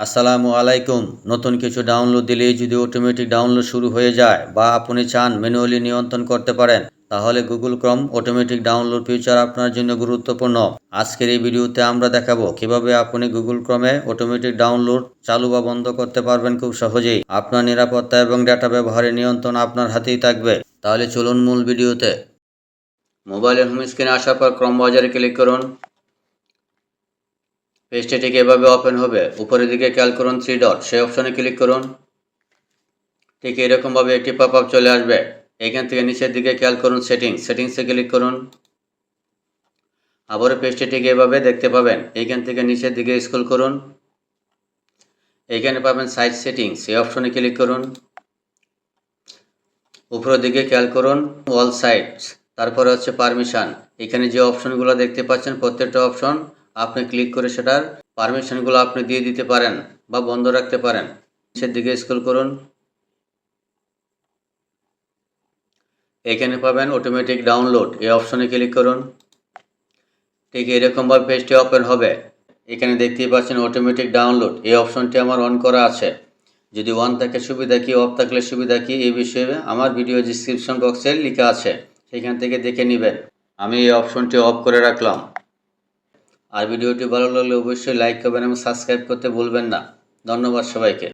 আসসালামু আলাইকুম। নতুন কিছু ডাউনলোড দিলেই যদি অটোমেটিক ডাউনলোড শুরু হয়ে যায় বা আপনি চান ম্যানুয়ালি নিয়ন্ত্রণ করতে পারেন, তাহলে গুগল ক্রম অটোমেটিক ডাউনলোড ফিচার আপনার জন্য গুরুত্বপূর্ণ। আজকের এই ভিডিওতে আমরা দেখাবো কীভাবে আপনি গুগল ক্রমে অটোমেটিক ডাউনলোড চালু বা বন্ধ করতে পারবেন খুব সহজেই। আপনার নিরাপত্তা এবং ডেটা ব্যবহারের নিয়ন্ত্রণ আপনার হাতেই থাকবে। তাহলে চলুন মূল ভিডিওতে। মোবাইলের হোম স্ক্রিনে আসার পর ক্রম বাজারে ক্লিক করুন। পেজটি ঠিক এভাবে ওপেন হবে। উপরের দিকে খেয়াল করুন থ্রি ডট সেই অপশনে ক্লিক করুন। ঠিক এরকমভাবে একটি পপ আপ চলে আসবে। এখান থেকে নিচের দিকে খেয়াল করুন সেটিংস সেটিংসে ক্লিক করুন। আবারও পেজটি এভাবে দেখতে পাবেন। এইখান থেকে নিচের দিকে স্ক্রল করুন। এইখানে পাবেন সাইট সেটিংস এই অপশনে ক্লিক করুন। উপরের দিকে খেয়াল করুন অল সাইটস তারপরে হচ্ছে পারমিশন এখানে যে অপশনগুলো দেখতে পাচ্ছেন, প্রত্যেকটা অপশন ক্লিক করে সেটার পারমিশনগুলো আপনি দিয়ে দিতে পারেন বা বন্ধ রাখতে পারেন। নিচের দিকে স্ক্রল করুন। এখানে পাবেন অটোমেটিক ডাউনলোড এই অপশনে ক্লিক করুন। ঠিক এরকমভাবে পেজটি ওপেন হবে। এখানে দেখতেই পাচ্ছেন অটোমেটিক ডাউনলোড এই অপশনটি আমার অন করা আছে। যদি অন থাকে সুবিধা কি অফ থাকলে সুবিধা কি, এই বিষয়ে আমার ভিডিও ডিসক্রিপশন বক্সে লেখা আছে। সেখান থেকে দেখে নেবেন। আমি এই অপশনটি অফ করে রাখলাম। আর ভিডিওটি ভালো লাগলে অবশ্যই লাইক করবেন এবং সাবস্ক্রাইব করতে ভুলবেন না। ধন্যবাদ সবাইকে।